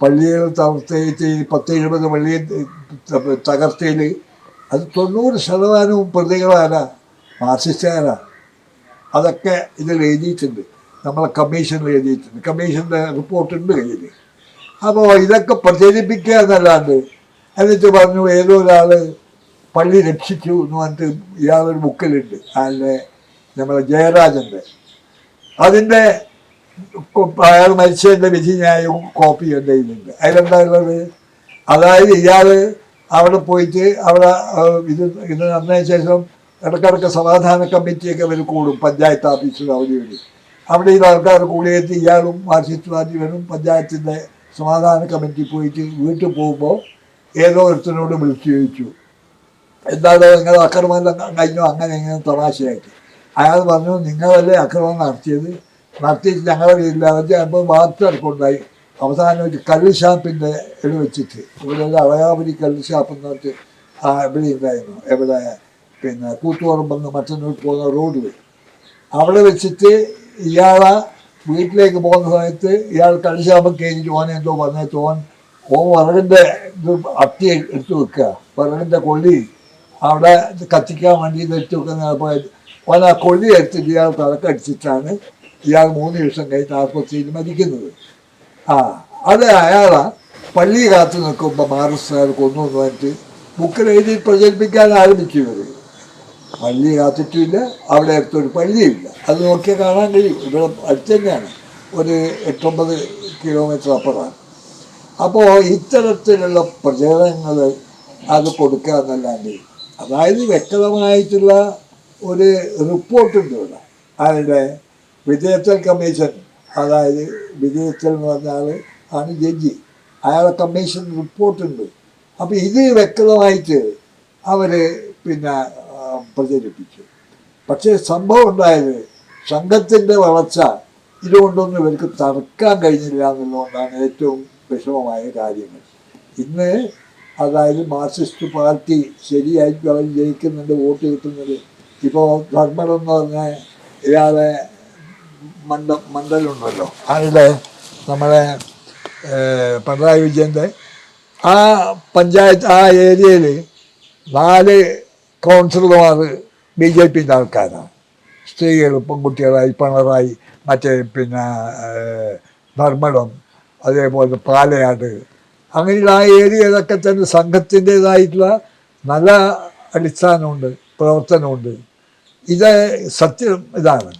പള്ളികൾ ഈ പത്ത് എഴുപത് പള്ളി തകർച്ചയിൽ അത് തൊണ്ണൂറ് ശതമാനവും പ്രതികളാരാ മാർസിസ്റ്റുകാരാ അതൊക്കെ ഇതിൽ എഴുതിയിട്ടുണ്ട്. നമ്മളെ കമ്മീഷനിൽ എഴുതിയിട്ടുണ്ട്. കമ്മീഷന്റെ റിപ്പോർട്ടുണ്ട് കയ്യിൽ. അപ്പോൾ ഇതൊക്കെ പ്രചരിപ്പിക്കുക എന്നല്ലാണ്ട് എന്നിട്ട് പറഞ്ഞു ഏതോ ഒരാൾ പള്ളി രക്ഷിച്ചു എന്ന് പറഞ്ഞിട്ട് ഇയാളൊരു ബുക്കിലുണ്ട്. അല്ലെ നമ്മളെ ജയരാജന്റെ. അതിന്റെ അയാൾ മരിച്ചതിന്റെ വിധി ന്യായവും കോപ്പി എന്റെ കയ്യിലുണ്ട് അതിലെന്താ അതായത് ഇയാൾ അവിടെ പോയിട്ട് അവിടെ ഇത് ഇത് നടന്നതിന് ശേഷം ഇടയ്ക്കിടയ്ക്ക് സമാധാന കമ്മിറ്റിയൊക്കെ അവർ കൂടും പഞ്ചായത്ത് ഓഫീസിൽ അവധി ഇവിടെ അവിടെ ഈ ആൾക്കാർ കൂടിയെത്തി ഇയാളും മാർക്സിസ്റ്റ്വാദി വേണം പഞ്ചായത്തിന്റെ സമാധാന കമ്മിറ്റി പോയിട്ട് വീട്ടിൽ പോകുമ്പോൾ ഏതോ ഒരുത്തനോട് വിളിച്ചു ചോദിച്ചു. എന്താണ് നിങ്ങൾ അക്രമം കഴിഞ്ഞോ? അങ്ങനെ ഇങ്ങനെ തമാശയാക്കി അയാൾ പറഞ്ഞു നിങ്ങളല്ലേ അക്രമം നടത്തിയത്? ഞങ്ങളുടെ ഇല്ലാതെ ചിലപ്പോൾ വാർത്തെടുക്കുണ്ടായി അവസാനം ഒരു കല്ല് ഷാപ്പിന്റെ ഇത് വെച്ചിട്ട് ഇവിടെ ഒരു അളയാപുരി കല്ല് ഷാപ്പ് എന്ന് ആ ഇവിടെ ഉണ്ടായിരുന്നു എവിടെ പിന്നെ കൂത്തുപറമ്പെന്ന് മറ്റന്നൂർ പോകുന്ന റോഡിൽ അവിടെ വെച്ചിട്ട് ഇയാളെ വീട്ടിലേക്ക് പോകുന്ന സമയത്ത് ഇയാൾ കല്ല് ഷാപ്പ് കഴിഞ്ഞിട്ട് ഓൻ എന്തോ പറഞ്ഞിട്ട് ഓൻ ഓൻ വിറകിന്റെ ഇത് അട്ടി എടുത്ത് വെക്കുക വിറകിന്റെ കൊള്ളി അവിടെ കത്തിക്കാൻ വേണ്ടി ഇത് എടുത്ത് വെക്കുന്ന ഓൻ ആ കൊള്ളി എടുത്തിട്ട് ഇയാൾ തലക്കടിച്ചിട്ടാണ് ഇയാൾ മൂന്ന് ദിവസം കഴിഞ്ഞ് ആസ്പത്രിയിൽ മരിക്കുന്നത്. ആ അത് അയാളെ പള്ളി കാത്തു നിൽക്കുമ്പോൾ മാർക്സുകാർ കൊന്നു എന്ന് പറഞ്ഞിട്ട് ബുക്കിൽ എഴുതി പ്രചരിപ്പിക്കാൻ ആരംഭിച്ചു ഇവർ പള്ളി കാത്തിട്ടില്ല അവിടെ അടുത്തൊരു പള്ളിയില്ല. അത് നോക്കിയാൽ കാണാൻ കഴിയും. ഇവിടെ അടുത്ത് തന്നെയാണ്. ഒരു എട്ടൊമ്പത് കിലോമീറ്റർ അപ്പുറമാണ്. അപ്പോൾ ഇത്തരത്തിലുള്ള പ്രചരണങ്ങൾ അത് കൊടുക്കുക എന്നല്ലാണ്ട് അതായത് വ്യക്തമായിട്ടുള്ള ഒരു റിപ്പോർട്ടുണ്ട് ഇവിടെ. അതിന്റെ വിജയത്തൽ കമ്മീഷൻ. അതായത് വിജയത്തൽ എന്ന് പറഞ്ഞാൽ ആണ് ജഡ്ജി. അയാളെ കമ്മീഷൻ റിപ്പോർട്ടുണ്ട്. അപ്പോൾ ഇത് വ്യക്തമായിട്ട് അവർ പിന്നെ പ്രചരിപ്പിച്ചു. പക്ഷേ സംഭവം ഉണ്ടായത് സംഘത്തിന്റെ വളർച്ച ഇതുകൊണ്ടൊന്നും ഇവർക്ക് തടുക്കാൻ കഴിഞ്ഞില്ല എന്നുള്ളതുകൊണ്ടാണ് ഏറ്റവും വിഷമമായ കാര്യങ്ങൾ. ഇന്ന് അതായത് മാർക്സിസ്റ്റ് പാർട്ടി ശരിയായിട്ട് അവർ ജയിക്കുന്നുണ്ട് വോട്ട് കിട്ടുന്നത് ഇപ്പോൾ ധർമ്മടം എന്ന് പറഞ്ഞ ഇയാളെ മണ്ഡ മണ്ഡലുണ്ടല്ലോ. ആരുടെ? നമ്മളെ പിണറായി വിജയന്റെ ആ പഞ്ചായത്ത് ആ ഏരിയയിൽ നാല് കൗൺസിലർമാർ ബി ജെ പിന്റെ ആൾക്കാരാണ്. സ്ത്രീകൾ പെൺകുട്ടികളായി പിണറായി മറ്റേ പിന്നെ ധർമ്മടം അതേപോലെ പാലയാട്. അങ്ങനെയുള്ള ആ ഏരിയയിലൊക്കെ തന്നെ സംഘത്തിന്റെതായിട്ടുള്ള നല്ല അടിസ്ഥാനമുണ്ട്. പ്രവർത്തനമുണ്ട്. ഇത് സത്യം ഇതാണ്.